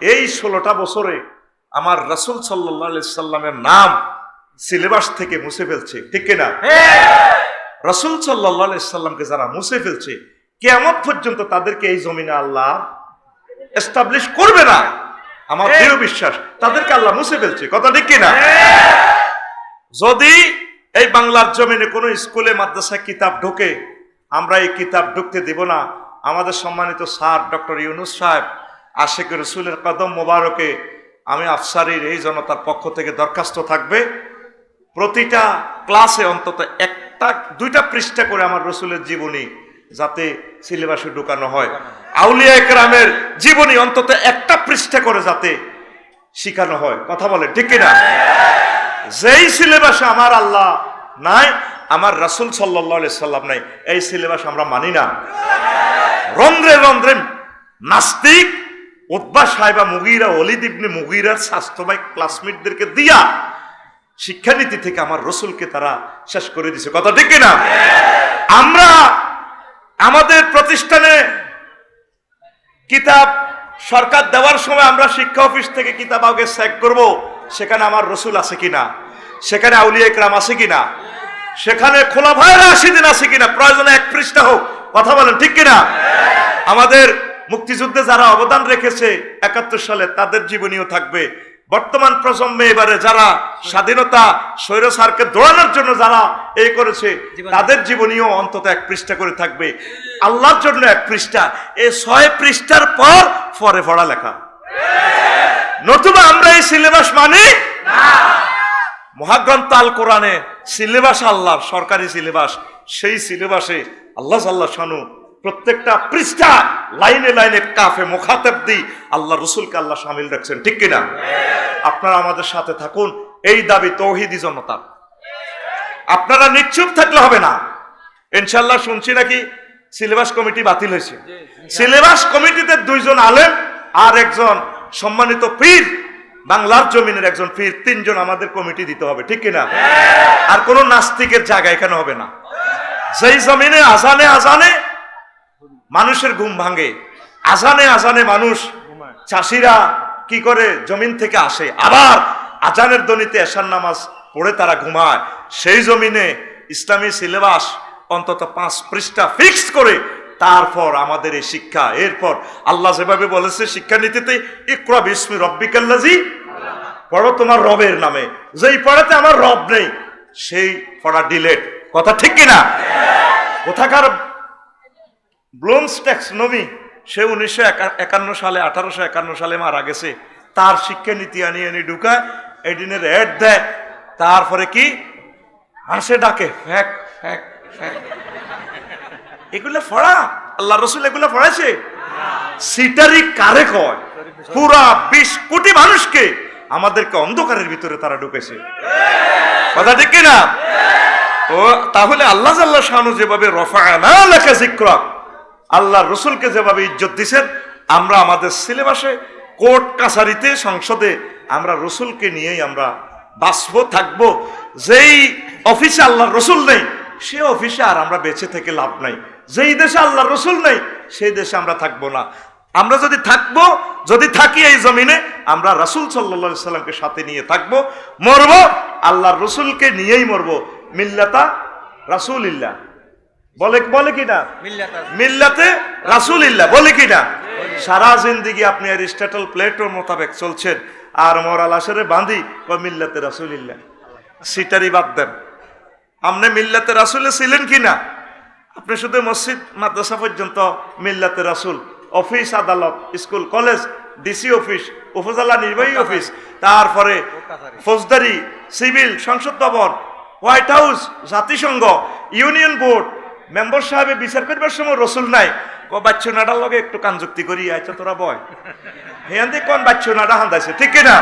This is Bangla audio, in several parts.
এই ষোলোটা বছরে আমার রাসুল সাল্লাহ সাল্লামের নাম সিলেবাস থেকে মুছে ফেলছে ঠিক কিনা? রাসুল সাল্লাহ সাল্লামকে যারা মুছে ফেলছে কেমন পর্যন্ত তাদেরকে এই জমিনে আল্লাহ এস্টাবলিশ করবে না। আমার দৃঢ় বিশ্বাস তাদেরকে আল্লাহ মুছে ফেলছে কথা ঠিক কিনা? যদি এই বাংলার জমিনে কোনো স্কুলে মাদ্রাসায় কিতাব ঢোকে আমরা এই কিতাব ঢুকতে দিব না। আমাদের সম্মানিত স্যার ডক্টর ইউনুস সাহেব আশেখ রসুলের কদম মোবারকে আমি আফসারির এই জনতার পক্ষ থেকে দরখাস্ত থাকবে। প্রতিটা ক্লাসে অন্তত একটা, দুইটা পৃষ্ঠা করে আমার রসুলের জীবনী যাতে সিলেবাসে ঢুকানো হয়। আউলিয়া একরামের জীবনী অন্তত একটা পৃষ্ঠা করে যাতে শিখানো হয়। কথা বলে ঠিক কিনা? যেই সিলেবাসে আমার আল্লাহ নাই, আমার রাসুল সাল্লাহ সাল্লাম নাই, এই সিলেবাস আমরা মানি না। রন্ধ্রে রন্ধ্রে নাস্তিক উদ্বা সাহেবা মুগিরা অলিদ ইবনে মুগিরার স্বাস্থ্যবাই ক্লাসমেটদেরকে দিয়া শিক্ষানীতি থেকে আমার রসুলকে তারা শেষ করে দিছে। কথা ঠিক না আমরা আমাদের প্রতিষ্ঠানে কিতাব সরকার দেওয়ার সময় আমরা শিক্ষা অফিস থেকে কিতাব আগে চেক করব, সেখানে আমার রসুল আছে কিনা? সেখানে আউলিয়া একরাম আছে কিনা? সেখানে খোলা ভাইয়ের আশি দিন আছে কিনা? প্রয়োজনে এক পৃষ্ঠা হোক। কথা বলেন, ঠিক কিনা? আমাদের মুক্তিযুদ্ধে যারা অবদান রেখেছে একাত্তর সালে তাদের জীবনীও থাকবে। বর্তমান প্রজন্মে এবারে যারা স্বাধীনতা স্বৈরসারকে দৌড়ানোর জন্য যারা এই করেছে তাদের জীবনীও অন্তত এক পৃষ্ঠা করে থাকবে। আল্লাহর জন্য এক পৃষ্ঠা। এই ছয় পৃষ্ঠার পর পরে পড়া লেখা। নতুবা আমরা এই সিলেবাস মানি? মহাগ্রন্থ আল কোরআনে সিলেবাস আল্লাহর সরকারি সিলেবাস। সেই সিলেবাসে আল্লাহ সাল্লাহ শানু প্রত্যেকটা পৃষ্ঠা লাইনে লাইনে কাফে মুখাতেব দি আল্লাহ রসুলকে আল্লাহ সামিল রাখছেন ঠিক কিনা আপনারা আমাদের সাথে থাকুন এই দাবি তৌহিদি জনতা আপনারা নিশ্চুপ থাকলে হবে না। ইনশাল্লাহ শুনছি নাকি? সিলেবাস কমিটি বাতিল হয়েছে। সিলেবাস কমিটিতে দুইজন আলেম আর একজন সম্মানিত পীর বাংলার জমিনের একজন পীর তিনজন আমাদের কমিটি দিতে হবে ঠিক কিনা আর কোন নাস্তিকের জায়গা এখানে হবে না। যেই জমিনে আজানে আজানে মানুষের ঘুম ভাঙে। আজানে আজানে মানুষ চাষিরা কি করে? জমিন থেকে আসে। আবার আজানের দনিতে এশার নামাজ পড়ে তারা ঘুমায়। সেই জমিনে ইসলামী সিলেবাস অন্তত পাঁচ পৃষ্ঠা ফিক্সড করে তারপর আমাদের এই শিক্ষা। এরপর আল্লাহ যেভাবে বলেছে শিক্ষানীতিতে ইকরা বিস্মি রব্বিকাল্লাজি পড়ো তোমার রবের নামে। যেই পড়াতে আমার রব নেই সেই পড়া ডিলেট কথা ঠিক কিনা? কোথাকার ব্লুমস ট্যাক্সনমি সে উনিশশো একান্ন সালে, আঠারোশো একান্ন সালে মারা গেছে। তার শিক্ষানীতি আনি আনি ঢুকায় এদিনের অ্যাড দেয়। তারপরে কি? হাসে ডাকে, ফ্যাক ফ্যাক এগুলো পড়া আল্লাহ রসুল এগুলো পড়াইছে সিটারি কারে কয়? পুরা বিশ কোটি মানুষকে আমাদেরকে অন্ধকারের ভিতরে তারা ঢুকেছে। কথা ঠিক কিনা? ও, তাহলে আল্লাহ আল্লাহ শানু যেভাবে রফা না লেখা শিক্ষক আল্লাহ রসুলকে যেভাবে ইজ্জত দিছেন, আমরা আমাদের সিলেবাসে, কোর্ট কাছারিতে, সংসদে আমরা রসুলকে নিয়েই আমরা বাঁচব, থাকব। যেই অফিসে আল্লাহ রসুল নেই, সে অফিসে আর আমরা বেঁচে থেকে লাভ নাই। যেই দেশে আল্লাহ রসুল নেই, সেই দেশে আমরা থাকব না। আমরা যদি থাকব, যদি থাকি এই জমিনে, আমরা রাসুল সাল্লা সাল্লামকে সাথে নিয়ে থাকব, মরব, আল্লাহ রসুলকে নিয়েই মরবো। মিল্লাতা রাসুল ইল্লা বলে বলে কি না? মিল্লাতে রাসুল ইল্লা বলে কি না? সারা জিন্দিগি আপনি অ্যারিস্টটল প্লেটোর মোতাবেক চলছেন আর মরাল আসরে বাঁধি ও মিল্লাতে রাসুল ইল্লা সিটারি বাদ দেন। আপনি মিল্লাতে রাসুলে ছিলেন কি না? আপনি শুধু মসজিদ মাদ্রাসা পর্যন্ত মিল্লাতে রাসুল অফিস আদালত স্কুল কলেজ ডিসি অফিস উপজেলা নির্বাহী অফিস তারপরে ফৌজদারি সিভিল সংসদ ভবন হোয়াইট হাউস জাতিসংঘ ইউনিয়ন বোর্ড মেম্বার সাহেবে বিচার করবার সময় রসুল নাই। ক বাচ্চু নাডার লগে একটু কানযুক্তি করি আচ্ছা তোরা বয়। হেয়ান দিয়ে কোন বাচ্চু নাডা হান্দাইছে, ঠিক কিনা?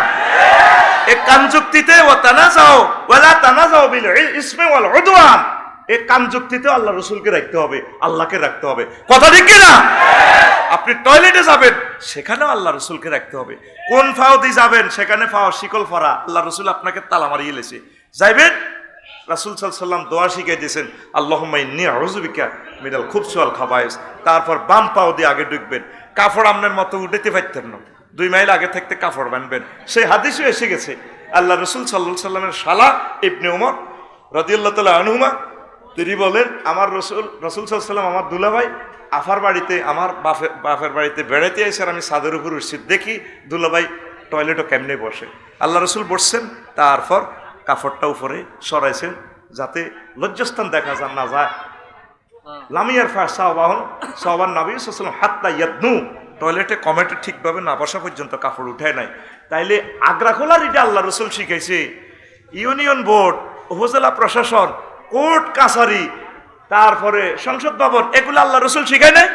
এই কানযুক্তিতে ও তানা যাও ওয়ালা তানা যাও বিল ইসমে ওয়াল উদওয়ান। এই কানযুক্তিতে আল্লাহ রসুলকে রাখতে হবে, আল্লাহকে রাখতে হবে। কথা ঠিক কিনা? আপনি টয়লেটে যাবেন, সেখানেও আল্লাহ রসুলকে রাখতে হবে। কোন ফাও দিয়ে যাবেন, সেখানে ফাও শিকল ফরা, আল্লাহ রসুল আপনাকে তালা মারিয়ে লেছে। যাইবেন? রাসুল সাল্লাম দোয়া শিখিয়ে দিয়েছেন আল্লাহ হজুবিকা মিডাল খুব সোয়াল খাবাইস তারপর বাম পাও দিয়ে আগে ঢুকবেন কাপড় আপনার মতো উঠেতে পারতেন না। দুই মাইল আগে থাকতে কাপড় বানবেন। সেই হাদিসও এসে গেছে, আল্লাহ রসুল সাল্লা সাল্লামের শালা ইবনে উমর রদিউল্লাহ তালা আনহুমা, তিনি বলেন, আমার রসুল রসুল সাল্লাম আমার দুলাভাই আফার বাড়িতে, আমার বাপের বাপের বাড়িতে বেড়াতে এসে আমি সাদের উপর উঠছি। দেখি দুলাভাই টয়লেটও কেমনে বসে? আল্লাহ রসুল বসছেন, তারপর কাপড়টা উপরে সরাইছেন যাতে লজ্জাস্থান দেখা যান না যায়। লামিয়ার ফা সাহবাহন সাহবান নবী সাল্লাম হাত্তা ইয়াদনু। টয়লেটে কমেটে ঠিকভাবে না বসা পর্যন্ত কাপড় উঠায় নাই। তাইলে আগ্রা খোলার এটা আল্লাহ রসুল শিখাইছে ইউনিয়ন বোর্ড উপজেলা প্রশাসন কোর্ট কাছারি তারপরে সংসদ ভবন এগুলো আল্লাহ রসুল শিখায় নাই?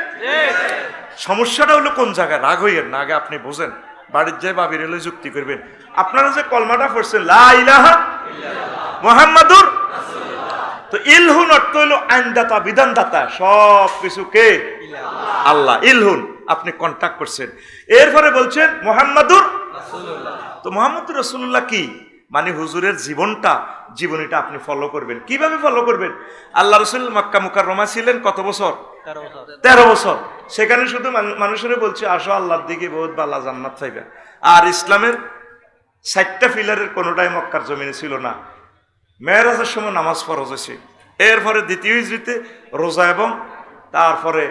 সমস্যাটা হলো কোন জায়গায়? রাগ হইয়ের না আগে আপনি বোঝেন। বাড়ির যে বাবির যুক্তি করবেন। আপনারা যে কলমাটা পড়ছেন, লা ইলাহা মোহাম্মদুর তো ইলহুন অর্থ হইল আইনদাতা, বিধানদাতা সব কিছু কে? আল্লাহ। ইলহুন, আপনি কন্ট্যাক্ট করছেন। এরপরে বলছেন মোহাম্মদুর তো মোহাম্মদুর রসুল্লাহ কি? মানে হুজুরের জীবনটা, জীবনীটা আপনি ফলো করবেন। কীভাবে ফলো করবেন? আল্লাহ রসুল মক্কা মুকাররমা ছিলেন কত বছর? তেরো বছর। সেখানে শুধু মানুষের বলছে, আসো আল্লাহর দিকে বহুত বালা জান্নাত পাইবে আর ইসলামের ষাটটা ফিলারের কোনোটাই মক্কার জমিনে ছিল না। মেয়েরাজের সময় নামাজ ফরজ হয়েছে। এরপরে দ্বিতীয় হিজড়িতে রোজা এবং তারপরে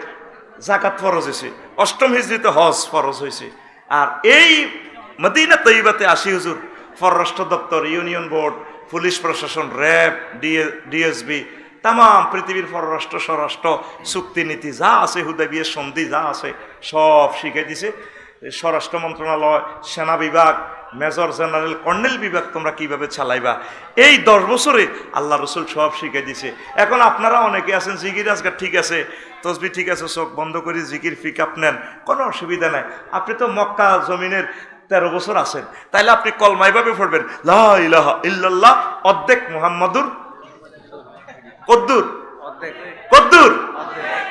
জাকাত ফরজ হয়েছে। অষ্টম হিজড়িতে হজ ফরজ হয়েছে। আর এই মদিনা তৈবাতে আসি হুজুর, পররাষ্ট্র দপ্তর, ইউনিয়ন বোর্ড, পুলিশ প্রশাসন, র্যাব, ডিএ ডিএসবি তাম পৃথিবীর পররাষ্ট্র স্বরাষ্ট্র চুক্তি নীতি যা আছে হুদাবিয়ের সন্ধি যা আছে, সব শিখে দিছে। স্বরাষ্ট্র মন্ত্রণালয়, সেনা বিভাগ, মেজর জেনারেল, কর্নেল বিভাগ তোমরা কীভাবে চালাইবা? এই দশ বছরে আল্লাহ রসুল সব শিখে দিছে। এখন আপনারা অনেকে আছেন, জিকির আজকাল ঠিক আছে, তসবি ঠিক আছে, চোখ বন্ধ করে জিকির পিক আপ নেন, কোনো অসুবিধা নাই। আপনি তো মক্কা জমিনের তেরো বছর আছেন, তাইলে আপনি কলমাইভাবে পড়বেন লাহ ইলাহা ইল্লাল্লাহ, অর্ধেক মুহাম্মাদুর কদ্দুর? কদ্দুর?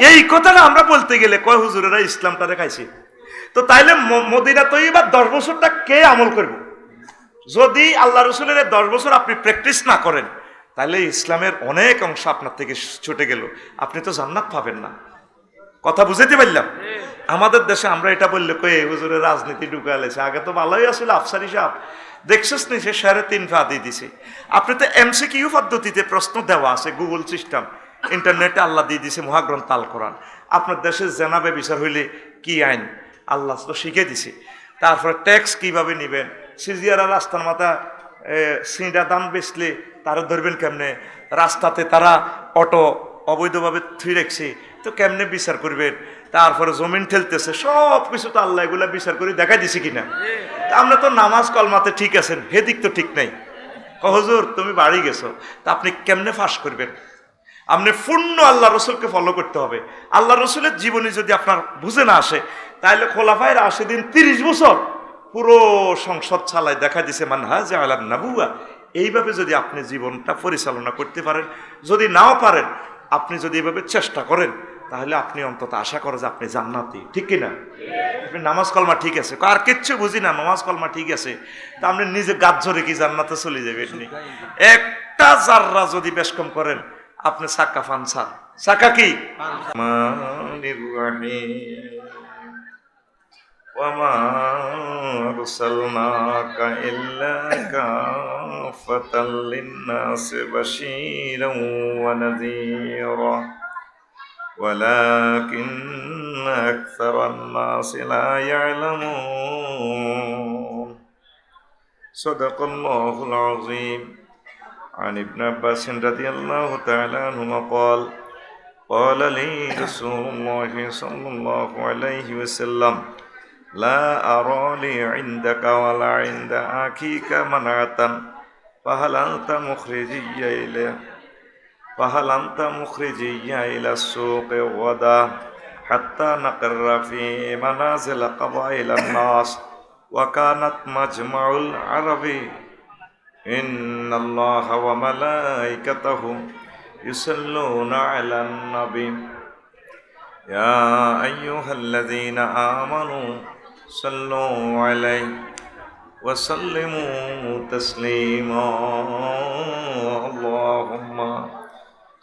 এই কথাটা আমরা বলতে গেলে কয় হুজুরেরা ইসলামটা দেখাইছে? তো তাইলে মদিনা তো এবার দশ বছরটা কে আমল করবে? যদি আল্লাহ রসুলের দশ বছর আপনি প্র্যাকটিস না করেন তাহলে ইসলামের অনেক অংশ আপনার থেকে ছুটে গেল। আপনি তো জান্নাত পাবেন না। কথা বুঝাইতে পারলাম? আমাদের দেশে আমরা এটা বললে কয়ে হুজুরের রাজনীতি ঢুকালেছে আগে তো ভালোই আসলে আফসারি সাহেব। দেখছিস নি, সে সাড়ে তিন ফা দিয়ে দিছে। আপনি তো এমসি কিউ পদ্ধতিতে প্রশ্ন দেওয়া আছে, গুগল সিস্টেম, ইন্টারনেটে আল্লাহ দিয়ে দিছে মহাগ্রন্থ আল কোরআন। আপনার দেশে জেনাবে বিচার হইলে কি আইন? আল্লাহ তো শিখে দিছে। তারপরে ট্যাক্স কীভাবে নেবেন? সিজিয়ারা রাস্তার মাথা সিঁড়া দাম বেচলে তারা ধরবেন কেমনে? রাস্তাতে তারা অটো অবৈধভাবে থুই রাখছে, তো কেমনে বিচার করবেন? তারপরে জমিন ঠেলতেছে, সব কিছু তো আল্লাহ এগুলা বিচার করে দেখা দিছে কিনা। আমরা তো নামাজ কলমাতে ঠিক আছেন হেদিক তো ঠিক নাই। হুজুর, তুমি বাড়ি গেছো, তা আপনি কেমনে ফাঁস করবেন? আপনি পূর্ণ আল্লাহ রসুলকে ফলো করতে হবে। আল্লাহ রসুলের জীবনী যদি আপনার বুঝে না আসে, তাহলে খোলাফায়ের আসে দিন তিরিশ বছর পুরো সংসদ ছালায় দেখা দিছে, মানহাজ আল্লাহ নাবুয়া। এইভাবে যদি আপনি জীবনটা পরিচালনা করতে পারেন, যদি নাও পারেন, আপনি যদি এভাবে চেষ্টা করেন তাহলে আপনি অন্তত আশা করে যে আপনি জান্নাতি ঠিক কিনা আপনি নামাজ কলমা ঠিক আছে আর কিচ্ছু বুঝি না নামাজ কলমা ঠিক আছে তা আপনি নিজে গাছ ধরে কি জান্নাতে চলে যাবেন নি। একটা জাররা যদি বেশ কম করেন আপনি সাক্কা ফান স্যার সাক্কা কি মানির রহিম وما أرسلناك إلا كافة للناس بشيرا ونذيرا ولكن أكثر الناس لا يعلمون صدق الله العظيم عن ابن عباس رضي الله تعالى عنهما قال قال لي رسول الله صلى الله عليه وسلم لا أرى لي عندك ولا عند أخيك منعة فهل أنت مخرجي إليه فهل أنت مخرجي إلى السوق غدا حتى نقر في منازل قبائل الناس وكانت مجمع العرب. إن الله وملائكته يصلون على النبي. يا أيها الذين آمنوا صلوا عليه وسلموا تسليما. اللهم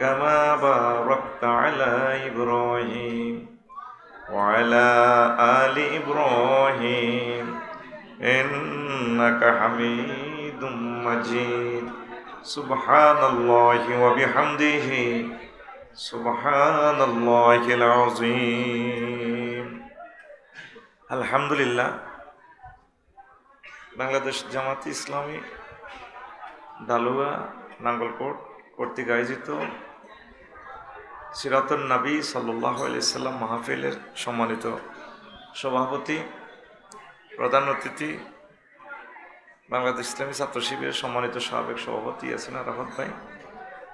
كما باركت على إبراهيم وعلى آل إبراهيم إنك حميد مجيد سبحان الله وبحمده سبحان الله العظيم الحمد لله বাংলাদেশ জামাত ইসলামী ডালুয়া নাঙ্গলকোট কর্তৃক আয়োজিত সিরাতুল নবী সাল্লাম মাহফিলের সম্মানিত সভাপতি, প্রধান অতিথি, বাংলাদেশ ইসলামী ছাত্র শিবিরের সম্মানিত সাবেক সভাপতি আছেন রাহত ভাই,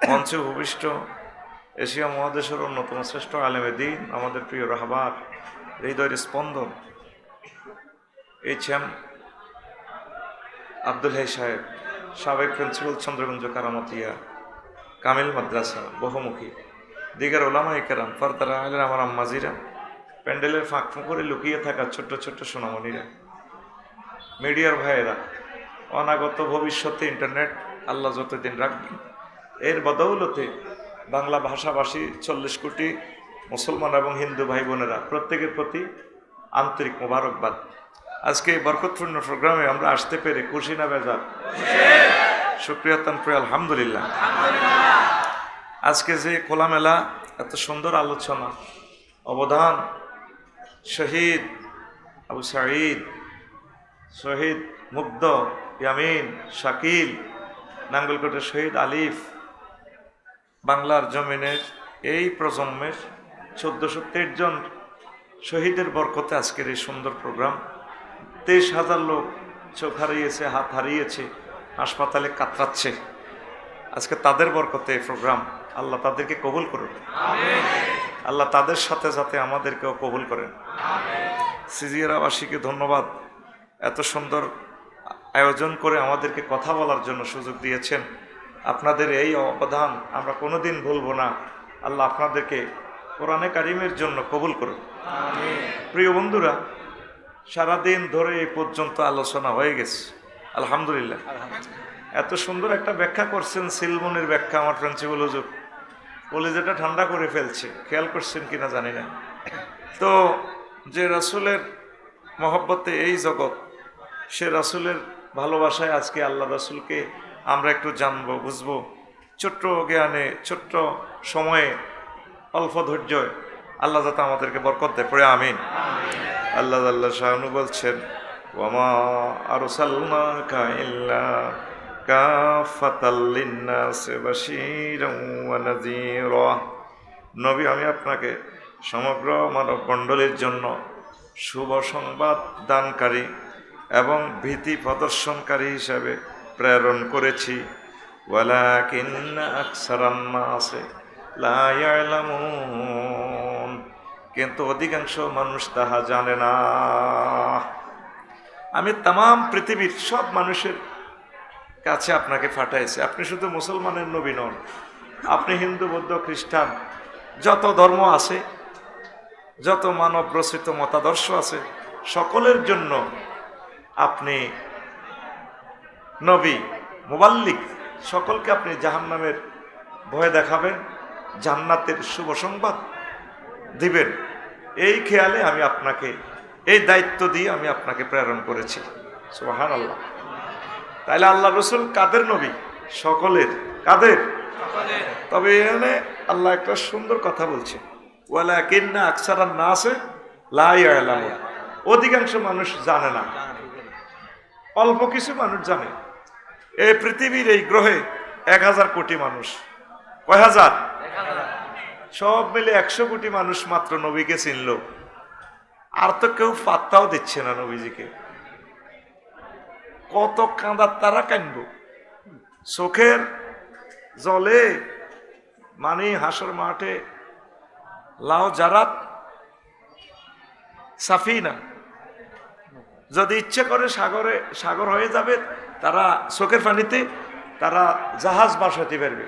মঞ্চে ভূমিষ্ঠ এশিয়া মহাদেশের অন্যতম শ্রেষ্ঠ আলেমে দিন, আমাদের প্রিয় রাহবার হৃদয়ের স্পন্দন, এইচ এম আব্দুল হাই সাহেব, সাবেক প্রিন্সিপাল চন্দ্রগঞ্জ কারামতিয়া, কামিল মাদ্রাসা, বহুমুখী। দিগার ওলামা একরাম ফারতারা আলের আমার আম্মাজিরা প্যান্ডেলের ফাঁক করে লুকিয়ে থাকা ছোট্ট ছোট্ট সোনামণিরা মিডিয়ার ভাইয়েরা অনাগত ভবিষ্যতে ইন্টারনেট আল্লাহ যতদিন রাখবেন এর বদৌলতে বাংলা ভাষাভাষী চল্লিশ কোটি মুসলমান এবং হিন্দু ভাই বোনেরা প্রত্যেকের প্রতি আন্তরিক মোবারকবাদ। আজকে এই বরকতপূর্ণ প্রোগ্রামে আমরা আসতে পেরে খুশি না বেজার? সুক্রিয়া তানপুরে আলহামদুলিল্লাহ। আজকে যে খোলামেলা, এত সুন্দর আলোচনা, অবদান, শহীদ আবু সাঈদ, শহীদ মুগ্ধ, ইয়ামিন, শাকিল নাঙ্গলকোটের শহীদ আলিফ, বাংলার জমিনের এই প্রজন্মের চোদ্দোশো জন শহীদের বরকতে আজকের এই সুন্দর প্রোগ্রাম, তেইশ হাজার লোক চোখ হারিয়েছে, হাত হারিয়েছে, হাসপাতালে কাতরাচ্ছে। আজকে তাদের বরকতে এই প্রোগ্রাম আল্লাহ তাদেরকে কবুল করুন। আল্লাহ তাদের সাথে সাথে আমাদেরকেও কবুল করেন। সিজিয়ারাবাসীকে ধন্যবাদ। এত সুন্দর আয়োজন করে আমাদেরকে কথা বলার জন্য সুযোগ দিয়েছেন। আপনাদের এই অবদান আমরা কোনোদিন ভুলব না। আল্লাহ আপনাদেরকে কোরআনে কারিমের জন্য কবুল করুন। প্রিয় বন্ধুরা, সারাদিন ধরে এই পর্যন্ত আলোচনা হয়ে গেছে। আলহামদুলিল্লাহ। এত সুন্দর একটা ব্যাখ্যা করছেন, সিলমনের ব্যাখ্যা, আমার প্রিন্সিপাল হুজুর। কলেজেটা ঠান্ডা করে ফেলছে খেয়াল করছেন কিনা জানি না। তো যে রাসুলের মহব্বতে এই জগৎ সে রাসুলের ভালোবাসায় আজকে আল্লাহ রাসুলকে আমরা একটু জানব বুঝব। ছোট্ট জ্ঞানে ছোট্ট সময়ে অল্প ধৈর্যয় আল্লাহ যাতে আমাদেরকে বরকত দেয়। পড়ে আমিন। আল্লাহ আল্লাহ শাহনু বলছেন ওমা আরও সাল্লাকা ইল্লা নবী, আমি আপনাকে সমগ্র মানব মণ্ডলীর জন্য শুভ সংবাদ দানকারী এবং ভীতি প্রদর্শনকারী হিসাবে প্রেরণ করেছি। ইয়ালামুন। কিন্তু অধিকাংশ মানুষ তাহা জানে না। আমি তাম পৃথিবীর সব মানুষের কাছে আপনাকে পাঠাইছি আপনি শুধু মুসলমানের নবী নন, আপনি হিন্দু, বৌদ্ধ, খ্রিস্টান, যত ধর্ম আছে, যত মানব রচিত মতাদর্শ আছে, সকলের জন্য আপনি নবী, মোবাল্লিক, সকলকে আপনি জাহান্নামের ভয় দেখাবেন, জান্নাতের শুভ সংবাদ দিবেন। এই খেয়ালে আমি আপনাকে, এই দায়িত্ব দিয়ে আমি আপনাকে প্রেরণ করেছি। সুবাহান আল্লাহ তাইলে আল্লাহ রসুল কাদের নবী? সকলের। কাদের? তবে এখানে আল্লাহ একটা সুন্দর কথা বলছে। ওয়ালা কিন্না আকসারান না আছে লাই অধিকাংশ মানুষ জানে না। অল্প কিছু মানুষ জানে। এই পৃথিবীর এই গ্রহে এক হাজার কোটি মানুষ। কয় হাজার? সব মিলে একশো কোটি মানুষ মাত্র নবীকে চিনল। আর তো কেউ পাত্তাও দিচ্ছে না নবীজিকে। কত কাঁদার তারা কানব চোখের জলে মানে হাসর মাঠে লাও জারাত সাফিনা। যদি ইচ্ছে করে সাগরে, সাগর হয়ে যাবে, তারা চোখের পানিতে, তারা জাহাজ বাসাতে পারবে।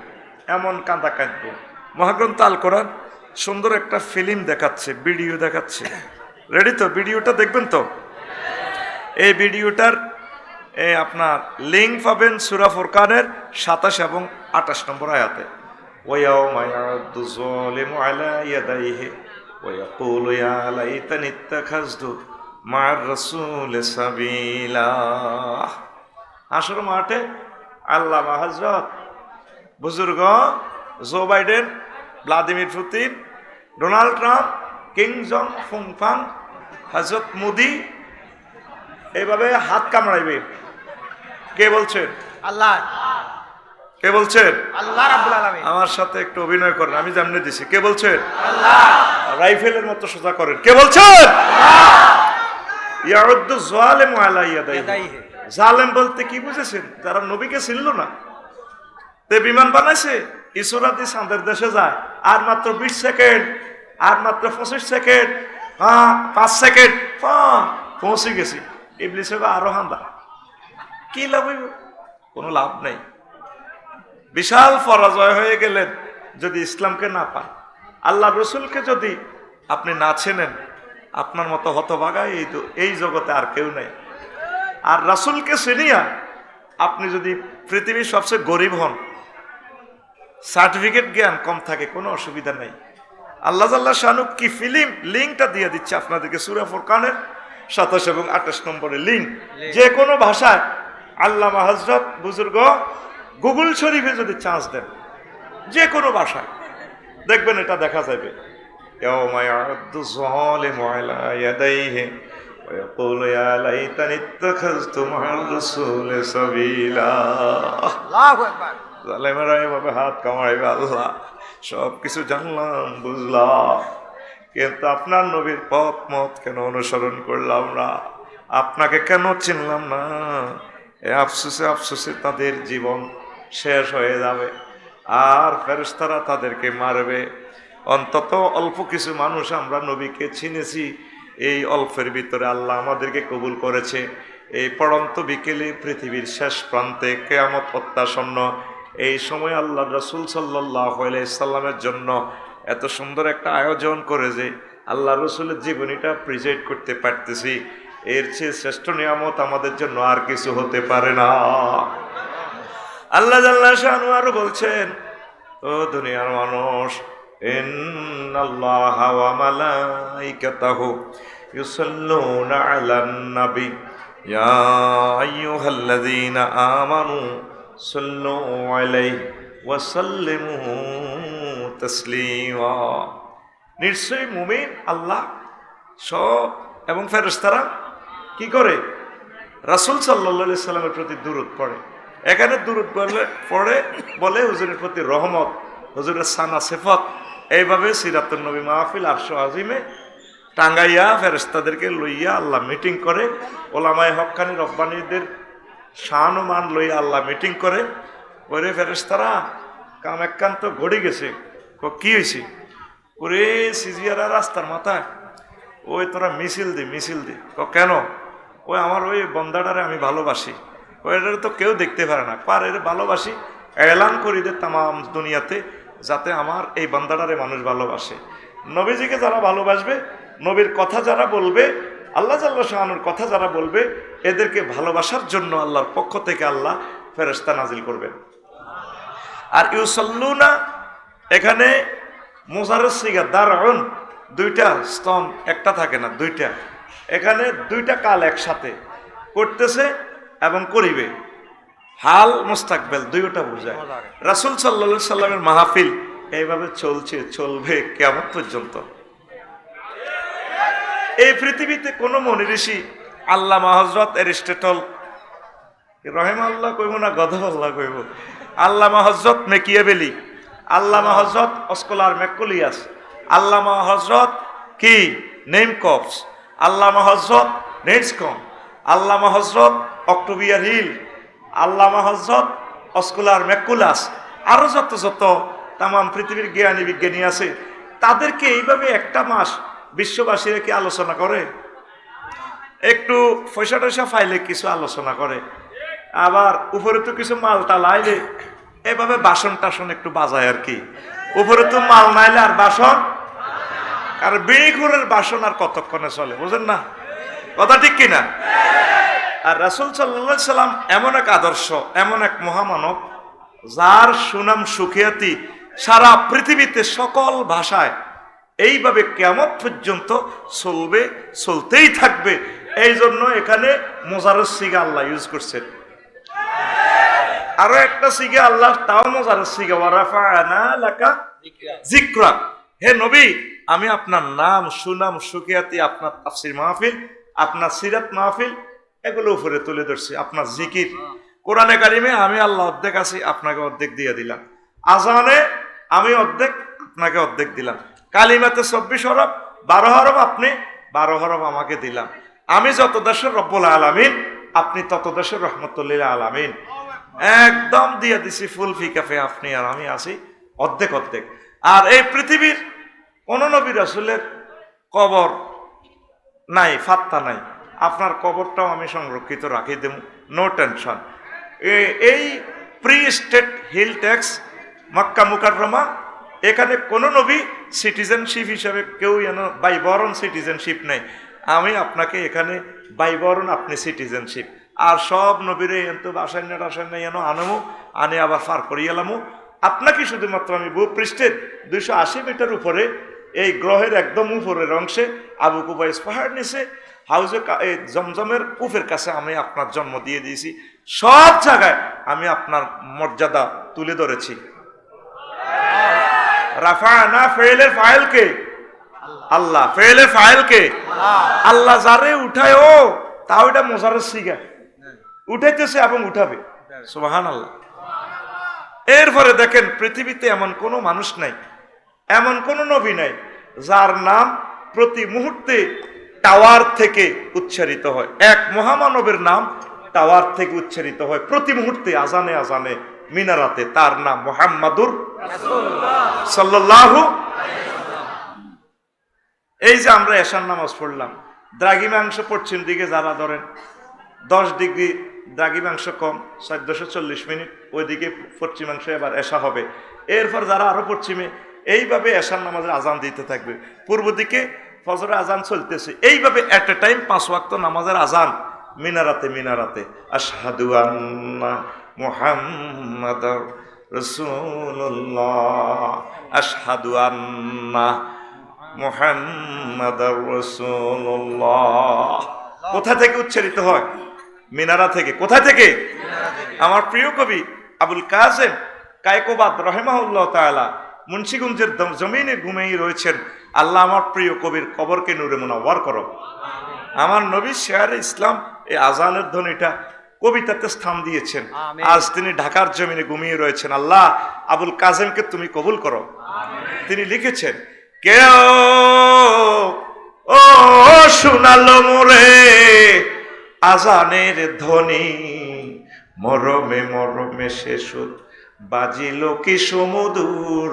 এমন কাঁদা কাঁদবে। মহাগ্রন্থ আল কোরআন সুন্দর একটা ফিল্ম দেখাচ্ছে, ভিডিও দেখাচ্ছে। রেডি তো? ভিডিওটা দেখবেন তো? এই ভিডিওটার এই আপনার লিঙ্ক পাবেন সুরা ফোরকানের সাতাশ এবং আটাশ নম্বর আয়াতে। আসর মাঠে আল্লাহ হাজরত বুজুর্গ Joe Biden, Vladimir Putin, Donald Trump, king Jong ফুংফাং হজরত মোদি, এইভাবে হাত কামড়াইবে। কে বলছেন? আল্লাহ। কে বলছেন? আল্লাহ রাব্বুল আলামিন। আমার সাথে একটু অভিনয় করেন আমি জানিয়ে দিছি। কে বলছেন? আল্লাহ। রাইফেলের মতো সোজা করেন। কে বলছেন? ইয়ারুদ্দু জালেম আলা ইয়াদাইহি। জালেম বলতে কি বুঝেছেন? যারা নবীকে চিনল না। তে বিমান বানাইছে ঈশ্বরাদি চাঁদের দেশে যায়। আর মাত্র বিশ সেকেন্ড আর মাত্র পঁচিশ সেকেন্ড হ্যাঁ পাঁচ সেকেন্ড হ্যাঁ পৌঁছে গেছি। ইবলিসে বা আরও হান্দা কি লাভ হইব? কোনো লাভ নেই। বিশাল পরাজয় হয়ে গেলেন যদি ইসলামকে না পান। আল্লাহ রসুলকে যদি আপনি না চেনেন আপনার মতো হতভাগা এই এই জগতে আর কেউ নেই। আর রাসুলকে চিনিয়া আপনি যদি পৃথিবীর সবচেয়ে গরিব হন সার্টিফিকেট জ্ঞান কম থাকে কোনো অসুবিধা নেই। আল্লাহ আল্লাহ শানুক কি ফিল্ম লিঙ্কটা দিয়ে দিচ্ছে আপনাদেরকে। সুরা ফোরকানের সাতাশ এবং আঠাশ নম্বরের লিঙ্ক। যে কোনো ভাষায় আল্লাহ হজরত বুজুর্গ গুগল শরীফে যদি চান্স দেন যে কোনো ভাষায় দেখবেন এটা দেখা যাবে। হাত কামাইবে আল্লাহ সব কিছু জানলাম বুঝলাম। কিন্তু আপনার নবীর পথ মত কেন অনুসরণ করলাম না? আপনাকে কেন চিনলাম না? এ আফসোসে আফসোসে তাদের জীবন শেষ হয়ে যাবে। আর ফেরস্তারা তাদেরকে মারবে। অন্তত অল্প কিছু মানুষ আমরা নবীকে চিনেছি। এই অল্পের ভিতরে আল্লাহ আমাদেরকে কবুল করেছে। এই পড়ন্ত বিকেলে পৃথিবীর শেষ প্রান্তে কেয়ামত অত্যাসন্ন এই সময় আল্লাহ রসুল সাল্লাহ সাল্লামের জন্য এত সুন্দর একটা আয়োজন করে যে আল্লাহ রসুলের জীবনীটা প্রেজেন্ট করতে পারতেছি। এর চেয়ে শ্রেষ্ঠ নিয়ামত আমাদের জন্য আর কিছু হতে পারে না। আল্লাহ জাল্লাহ শাহানু আরও বলছেন, ও দুনিয়ার মানুষ আমানু সাল্লু তাসলিমা। নিশ্চয়ই মুমিন আল্লাহ, সব এবং ফেরেশতারা কি করে? রাসূল সাল্লাল্লাহু সাল্লামের প্রতি দূরত পড়ে। এখানে দূরত বলে পড়ে বলে হুজুরের প্রতি রহমত, হুজুরের সানা সেফত। এইভাবে সিরাতুল নবী মাহফিল, আরশো আজিমে টাঙ্গাইয়া ফেরেস্তাদেরকে লইয়া আল্লাহ মিটিং করে। ওলামায় হকানি রব্বানীদের শান ও মান লইয়া আল্লাহ মিটিং করে। ওরে ফেরেস্তারা কাম একান্ত ঘড়ি গেছে। ক, কি হয়েছে ওরে সিজিয়ারা রাস্তার মাথায়, ওই তোরা মিছিল দি মিছিল দি। ক, কেন? ওই আমার ওই বন্দাটারে আমি ভালোবাসি। ওইটারে তো কেউ দেখতে পারে না। পার, এর ভালোবাসি। এলান করি দে তাম দুনিয়াতে, যাতে আমার এই বান্দাটারে মানুষ ভালোবাসে। নবীজিকে যারা ভালোবাসবে, নবীর কথা যারা বলবে, আল্লাহ জাল্লা শাহানুর কথা যারা বলবে, এদেরকে ভালোবাসার জন্য আল্লাহর পক্ষ থেকে আল্লাহ ফেরস্তা নাজিল করবেন। আর ইউসল্লুনা, এখানে মোজারের সিগা দারুণ দুইটা স্তম্ভ একটা থাকে না, দুইটা। এখানে দুইটা কাল একসাথে করতেছে এবং করিবে। হাল মোস্তাকবেল দুইটা বোঝায়। রাসুল সাল্লা সাল্লামের মাহফিল এইভাবে চলছে চলবে কেমন পর্যন্ত। এই পৃথিবীতে কোনো মনি ঋষি আল্লাহ হজরত এরিস্টেটল রহেম আল্লাহ কইব না গধব আল্লাহ কইব আল্লামা হজরত মেকিয়াবেলি আল্লামা হজরত অস্কলার মেকুলিয়াস আল্লাহ হজরত কি? নেম কপস আল্লামা হজরত নেটসকম, আল্লামা হজরত অক্টোবিয়ার হিল, আল্লামা হজরত অস্কুলার মেকুলাস আরও যত যত তাম পৃথিবীর জ্ঞানী বিজ্ঞানী আছে, তাদেরকে এইভাবে একটা মাস বিশ্ববাসীরা কি আলোচনা করে? একটু পয়সা টয়সা পাইলে কিছু আলোচনা করে, আবার উপরে তো কিছু মাল টাল আইলে এভাবে বাসন টাসন একটু বাজায় আর কি। উপরে তো মাল নাইলে আর বাসন আর বিড়ি ঘুরের বাসন আর কতক্ষণে চলে, বুঝেন না? কথা ঠিক কিনা? আর রাসুল সাল্লা সাল্লাম এমন এক আদর্শ, এমন এক মহামানব, যার সুনাম সুখিয়াতি সারা পৃথিবীতে সকল ভাষায় এইভাবে কেমন পর্যন্ত চলবে, চলতেই থাকবে। এই জন্য এখানে মোজারস সিগা আল্লাহ ইউজ করছেন। আরও একটা সিগা আল্লাহ, তাও মোজারস সিগা জিক্রা হে নবী আমি আপনার নাম, সুনাম সুখিয়াতি আপনার তাফসির মাহফিল, আপনার সিরাত মাহফিল, এগুলো উপরে তুলে ধরছি, আপনার জিকির। কোরআনে কারিমে আমি আল্লাহ অর্ধেক আছি, আপনাকে অর্ধেক দিয়ে দিলাম। আজানে আমি অর্ধেক, আপনাকে অর্ধেক দিলাম। কালিমাতে চব্বিশ হরফ, বারো হরফ আপনি, বারো হরফ আমাকে দিলাম। আমি যত দেশের রব্বুল আলামিন, আপনি তত দেশের রহমতুল্লিল আলামিন। একদম দিয়ে দিছি, ফুল ফিকাফে আপনি আর আমি আছি, অর্ধেক অর্ধেক। আর এই পৃথিবীর কোন নবী রাসুলের কবর নাই, ফাত্তা নাই। আপনার কবরটাও আমি সংরক্ষিত রাখি দেব নো টেনশন এই pre state hill tax Mecca Mukarramah, এখানে কোন নবী সিটিজেনশিপ হিসাবে কেউ যেন বাইবরণ সিটিজেনশিপ নেই। আমি আপনাকে এখানে বাইবরণ আপনি সিটিজেনশিপ আর সব নবীরে এত বাসান্য টাসান্য যেন আনমু, আনে আবার ফার করিয়ালামু আপনাকে শুধুমাত্র আমি ভূপৃষ্ঠের দুইশো আশি মিটার উপরে এই গ্রহের একদম উপরের অংশে আবু কুবাইস পাহাড় নিচে হাউজে জমজমের কুফের কাছে আমি আপনার জন্ম দিয়ে দিয়েছি। সব জায়গায় আমি আপনার মর্যাদা তুলে ধরেছি। রাফানা ফেলের ফাইলকে আল্লাহ। ফেলের ফাইলকে আল্লাহ যারে উঠায় ও তাও এটা মোজারের সিগা। উঠাইতেছে এবং উঠাবে। সুবাহান আল্লাহ এরপরে দেখেন, পৃথিবীতে এমন কোনো মানুষ নাই, এমন কোনো নবী নাই যার নাম প্রতি মুহূর্তে টাওয়ার থেকে উচ্চারিত হয়। এক মহামানবের নাম টাওয়ার থেকে উচ্চারিত হয়। প্রতি মুহূর্তে আজানে আজানে মিনারাতে তার নাম মোহাম্মদুর সাল্লাল্লাহু এই যে আমরা এশার নামাজ পড়লাম দ্রাগিমাংশ পশ্চিম দিকে যারা ধরেন, দশ ডিগ্রি দ্রাগিমাংশ কম চোদ্দশো চল্লিশ মিনিট, ওইদিকে পশ্চিমাংশ এবার এসা হবে। এরপর যারা আরও পশ্চিমে এইভাবে এশার নামাজের আজান দিতে থাকবে। পূর্ব দিকে ফজরের আজান চলতেছে। এইভাবে এট এ টাইম পাঁচ ওয়াক্ত নামাজের আজান মিনারাতে মিনারাতে। আশহাদু আন্না মুহাম্মাদ রসুল্লাহ আশহাদু আন্না মুহাম্মাদ রসুল্লাহ কোথা থেকে উচ্চারিত হয়? মিনারা থেকে। কোথা থেকে? আমার প্রিয় কবি আবুল কাজেম কায়কোবাদ রহেমাউল্লাহ তাআলা মুন্সিগঞ্জের জমিনে ঘুমেই রয়েছেন আল্লাহ আমার প্রিয় কবির কবরকে নূরে মুনাওয়ার করো। আমার নবী শেয়ারে ইসলাম এই আজানের ধ্বনিটা কবিতাতে স্থান দিয়েছেন। আজ তিনি ঢাকার জমিনে ঘুমিয়ে রয়েছেন। আল্লাহ আবুল কাজেমকে তুমি কবুল করো। তিনি লিখেছেন কেউ ও শোনালো মোরে আজানের ধ্বনি মরমে মরমে শেষ বাজিল কি সমুদূর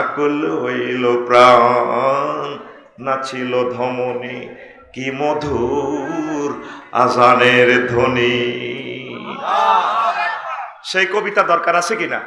আকুল হইল প্রাণ নাচিল ধমনী কি মধুর আজানের ধ্বনি। সেই কবিতা দরকার আছে কিনা